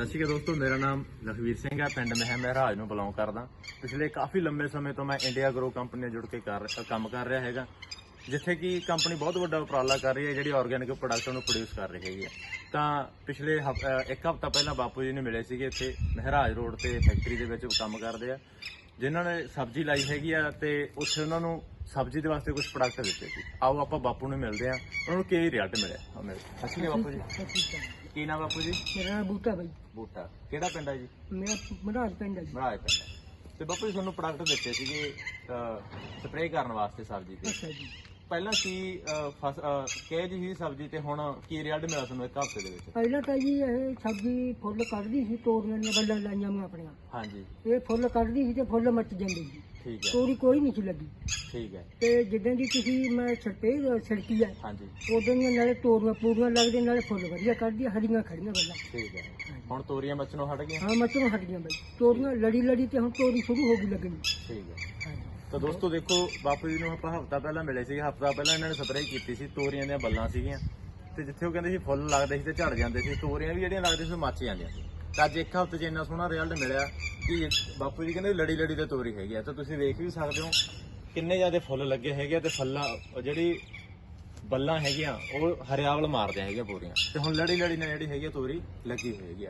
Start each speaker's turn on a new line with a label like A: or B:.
A: ਸਤਿ ਸ਼੍ਰੀ ਅਕਾਲ ਦੋਸਤੋ, ਮੇਰਾ ਨਾਮ ਲਖਵੀਰ ਸਿੰਘ ਹੈ, ਪਿੰਡ ਮੈਂ ਮਹਿਰਾਜ ਨੂੰ ਬਿਲੋਂਗ ਕਰਦਾ। ਪਿਛਲੇ ਕਾਫੀ ਲੰਬੇ ਸਮੇਂ ਤੋਂ ਮੈਂ ਇੰਡੀਆ ਗਰੋ ਕੰਪਨੀ ਨਾਲ ਜੁੜ ਕੇ ਕਰ ਕੰਮ ਕਰ ਰਿਹਾ ਹੈਗਾ। ਜਿੱਥੇ ਕਿ ਕੰਪਨੀ ਬਹੁਤ ਵੱਡਾ ਉਪਰਾਲਾ ਕਰ ਰਹੀ ਹੈ, ਜਿਹੜੀ ਆਰਗੈਨਿਕ ਪ੍ਰੋਡਕਟ ਨੂੰ ਪ੍ਰੋਡਿਊਸ ਕਰ ਰਹੀ ਹੈਗੀ ਹੈ। ਤਾਂ ਪਿਛਲੇ ਹਫ- ਇੱਕ ਹਫ਼ਤਾ ਪਹਿਲਾਂ ਬਾਪੂ ਜੀ ਨੇ ਮਿਲੇ ਸੀਗੇ ਇੱਥੇ ਮਹਿਰਾਜ ਰੋਡ ਤੇ ਫੈਕਟਰੀ ਦੇ ਵਿੱਚ ਕੰਮ ਕਰਦੇ ਆ। ਜਿਨ੍ਹਾਂ ਨੇ ਸਬਜ਼ੀ ਲਾਈ ਹੈਗੀ ਆ ਤੇ ਉੱਥੇ ਉਹਨਾਂ ਨੂੰ ਸਬਜ਼ੀ ਦੇ ਵਾਸਤੇ ਕੁਝ ਪ੍ਰੋਡਕਟ ਦਿੱਤੇ ਸੀ। ਆਓ ਆਪਾਂ ਬਾਪੂ ਨੂੰ ਮਿਲਦੇ ਆ, ਉਹਨਾਂ ਨੂੰ ਕੀ ਰਿਜ਼ਲਟ ਮਿਲਿਆ? ਆਓ ਮਿਲਦੇ ਸਤਿ ਸ਼੍ਰੀ ਅਕਾਲ ਬਾਪੂ ਜੀ। ਕੀ ਨਾਮ ਬਾਪੂ ਜੀ?
B: ਮੇਰਾ ਨਾਮ ਬੂਟਾ ਬਾਈ।
A: ਬੂਟਾ। ਕਿਹੜਾ ਪਿੰਡ ਹੈ ਜੀ?
B: ਮੇਰਾ ਮਹਾਰਾਜ ਪਿੰਡ ਹੈ ਜੀ।
A: ਮਹਾਰਾਜ ਪਿੰਡ ਹੈ। ਤੇ ਬਾਪੂ ਜੀ ਤੁਹਾਨੂੰ ਪ੍ਰੋਡਕਟ ਦਿੱਤੇ ਸੀਗੇ ਸਪਰੇਅ ਕਰਨ ਵਾਸਤੇ ਸਬਜ਼ੀ ਤੇ।
B: ਅੱਛਾ ਜੀ।
A: ਪਹਿਲਾਂ ਕੀ ਅਹ, ਫਸ ਅਹ, ਕਿਹੋ ਜਿਹੀ ਸੀ ਸਬਜ਼ੀ ਤੇ ਹੁਣ ਕੀ ਰਿਜ਼ਲਟ ਮਿਲਿਆ ਤੁਹਾਨੂੰ ਇੱਕ ਹਫ਼ਤੇ ਦੇ ਵਿੱਚ?
B: ਪਹਿਲਾਂ ਤਾਂ ਜੀ ਇਹ ਸਬਜ਼ੀ ਫੁੱਲ ਕੱਢਦੀ ਸੀ ਤੋਰੀਆਂ ਦੀਆਂ ਬੱਲਾਂ ਲਾਈਆਂ ਮੈਂ ਆਪਣੀਆਂ।
A: ਹਾਂਜੀ।
B: ਇਹ ਫੁੱਲ ਕੱਢਦੀ ਸੀ ਤੇ ਫੁੱਲ ਮੱਚ ਜਾਂਦੇ ਸੀ।
A: ਠੀਕ ਹੈ।
B: ਕੋਈ ਨਹੀਂ ਸੀ ਲੱਗੀ।
A: ਠੀਕ ਹੈ।
B: ਤੇ ਜਿੱਦਾਂ ਦੀ ਤੁਸੀਂ ਮੈਂ ਛੱਟੇ ਛਿੜਕੀ
A: ਹਾਂਜੀ।
B: ਉਦੋਂ ਦੀਆਂ ਨਾਲੇ ਤੋਰੀਆਂ ਪੂਰੀਆਂ ਲੱਗਦੀਆਂ ਨਾਲੇ ਫੁੱਲ ਵਧੀਆ ਕੱਢਦੀ ਹਰੀਆਂ ਖੜੀਆਂ ਬੱਲਾਂ
A: ਠੀਕ ਹੈ। ਹੁਣ ਤੋਰੀਆਂ ਮੱਚਣੋਂ ਹਟ ਗਈਆਂ?
B: ਹਾਂ ਮੱਚੋਂ ਹਟ ਗਈਆਂ ਬਾਈ। ਤੋਰੀਆਂ ਲੜੀ ਲੜੀ ਤੇ ਹੁਣ ਤੋਰੀ ਸ਼ੁਰੂ ਹੋ ਗਈ ਲੱਗਣੀ।
A: ਠੀਕ ਹੈ।
B: ਹਾਂਜੀ।
A: ਤਾਂ ਦੋਸਤੋ ਦੇਖੋ ਬਾਪੂ ਜੀ ਨੂੰ ਆਪਾਂ ਹਫਤਾ ਪਹਿਲਾਂ ਮਿਲੇ ਸੀਗੇ। ਹਫਤਾ ਪਹਿਲਾਂ ਇਹਨਾਂ ਨੇ ਸਪਰੇਅ ਕੀਤੀ ਸੀ ਤੋਰੀਆਂ ਦੀਆਂ ਬੱਲਾਂ ਸੀਗੀਆਂ। ਤੇ ਜਿੱਥੇ ਉਹ ਕਹਿੰਦੇ ਸੀ ਫੁੱਲ ਲੱਗਦੇ ਸੀ ਤੇ ਝੜ ਜਾਂਦੇ ਸੀ। ਤੋਰੀਆਂ ਵੀ ਜਿਹੜੀਆਂ ਲੱਗਦੇ ਸੀ ਮੱਚ ਜਾਂਦੀਆਂ ਸੀ। ਤਾਂ ਅੱਜ ਇੱਕ ਹਫ਼ਤੇ 'ਚ ਇੰਨਾ ਸੋਹਣਾ ਰਿਜ਼ਲਟ ਮਿਲਿਆ। ਕਿ ਬਾਪੂ ਜੀ ਕਹਿੰਦੇ ਲੜੀ ਲੜੀ ਤੇ ਤੋਰੀ ਹੈਗੀ ਆ। ਤਾਂ ਤੁਸੀਂ ਵੇਖ ਵੀ ਸਕਦੇ ਹੋ ਕਿੰਨੇ ਜ਼ਿਆਦਾ ਫੁੱਲ ਲੱਗੇ ਹੈਗੇ ਆ ਤੇ ਫੁੱਲਾਂ, ਉਹ ਜਿਹੜੀ ਬੱਲਾਂ ਹੈਗੀਆਂ, ਉਹ ਹਰਿਆਵਲ ਮਾਰਦੇ ਹੈਗੇ ਪੂਰੀਆਂ। ਤੇ ਹੁਣ ਲੜੀ ਲੜੀ ਨਾਲ ਜਿਹੜੀ ਹੈਗੀ ਆ ਤੋਰੀ ਲੱਗੀ ਹੋਈ ਹੈਗੀ ਆ।